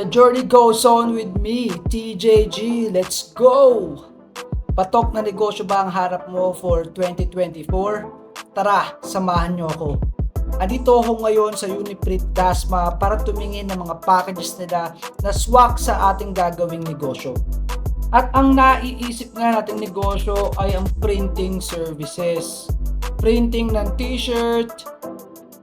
The journey goes on with me, TJG. Let's go! Patok na negosyo ba ang harap mo for 2024? Tara, samahan niyo ako. Andito ako ngayon sa Uniprint Dasma para tumingin ng mga packages nila na swak sa ating gagawing negosyo. At ang naiisip nga nating negosyo ay ang printing services. Printing ng t-shirt,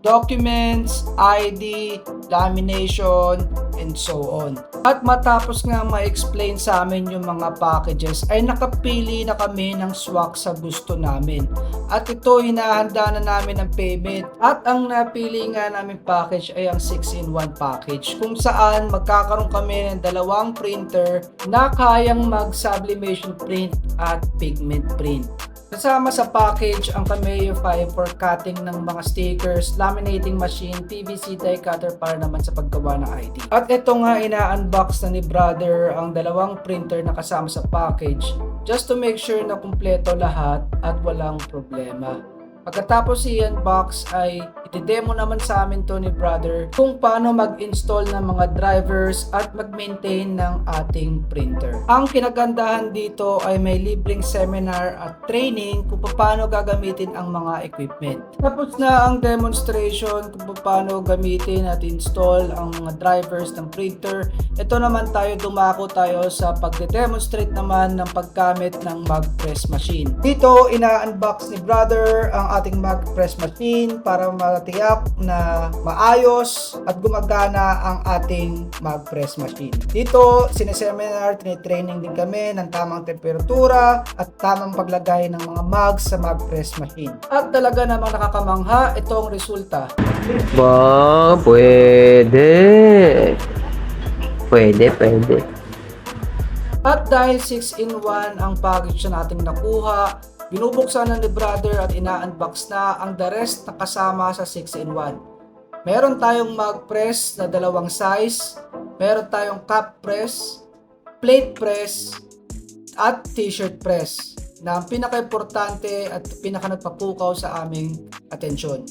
documents, ID, lamination, and so on. At matapos nga ma-explain sa amin yung mga packages ay nakapili na kami ng swak sa gusto namin. At ito hinahanda na namin ang payment. At ang napili nga namin package ay ang 6-in-1 package kung saan magkakaroon kami ng dalawang printer na kayang mag-sublimation print at pigment print. Kasama sa package ang Cameo 5 for cutting ng mga stickers, laminating machine, PVC die cutter para naman sa paggawa ng ID. At ito nga ina-unbox na ni brother ang dalawang printer na kasama sa package just to make sure na kumpleto lahat at walang problema. Pagkatapos i-unbox ay itidemo naman sa amin to ni brother kung paano mag-install ng mga drivers at mag-maintain ng ating printer. Ang kinagandahan dito ay may libreng seminar at training kung paano gagamitin ang mga equipment. Tapos na ang demonstration kung paano gamitin at install ang mga drivers ng printer. Ito naman tayo dumako tayo sa pagde-demonstrate naman ng paggamit ng mag press machine. Dito ina-unbox ni brother ang ating mag press machine para matiyak na maayos at gumagana ang ating mag press machine. Dito sineseminar, tinitraining din kami ng tamang temperatura at tamang paglagay ng mga mugs sa mag press machine. At talaga namang nakakamangha itong resulta. Ba, pwede. Pwede, pwede. At dahil 6-in-1 ang package na nating nakuha, binubuksan na ni brother at ina-unbox na ang the rest na kasama sa 6-in-1. Meron tayong mug press na dalawang size, meron tayong cup press, plate press, at t-shirt press na ang pinaka-importante at pinaka nagpapukaw sa aming atensyon.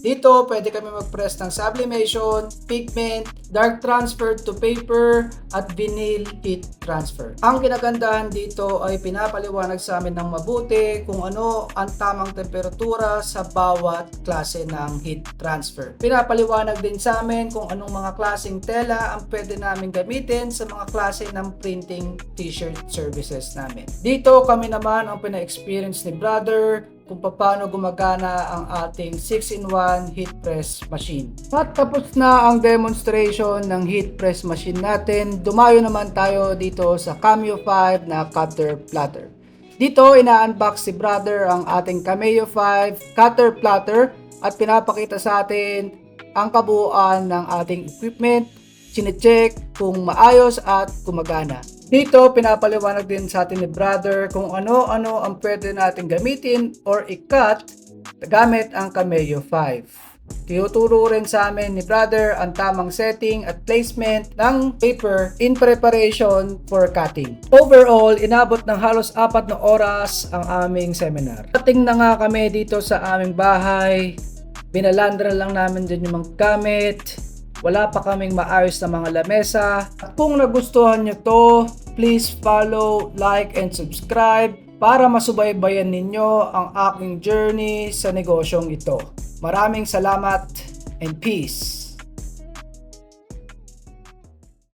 Dito, pwede kami mag-press ng sublimation, pigment, dark transfer to paper, at vinyl heat transfer. Ang kinagandahan dito ay pinapaliwanag sa amin ng mabuti kung ano ang tamang temperatura sa bawat klase ng heat transfer. Pinapaliwanag din sa amin kung anong mga klaseng tela ang pwede namin gamitin sa mga klase ng printing t-shirt services namin. Dito kami naman ang pina-experience ni brother kung paano gumagana ang ating 6-in-1 heat press machine. At tapos na ang demonstration ng heat press machine natin, dumayo naman tayo dito sa Cameo 5 na cutter platter. Dito, ina-unbox si brother ang ating Cameo 5 cutter platter at pinapakita sa atin ang kabuuan ng ating equipment, chinecheck kung maayos at gumagana. Dito, pinapaliwanag din sa atin ni brother kung ano-ano ang pwede natin gamitin or i-cut gamit ang Cameo 5. Tinuturo rin sa amin ni brother ang tamang setting at placement ng paper in preparation for cutting. Overall, inabot ng halos apat na oras ang aming seminar. Cutting na nga kami dito sa aming bahay. Binalandra lang namin din yung mga gamit. Wala pa kaming maayos na mga lamesa. At kung nagustuhan nyo to, please follow, like, and subscribe para masubaybayan ninyo ang aking journey sa negosyong ito. Maraming salamat and peace!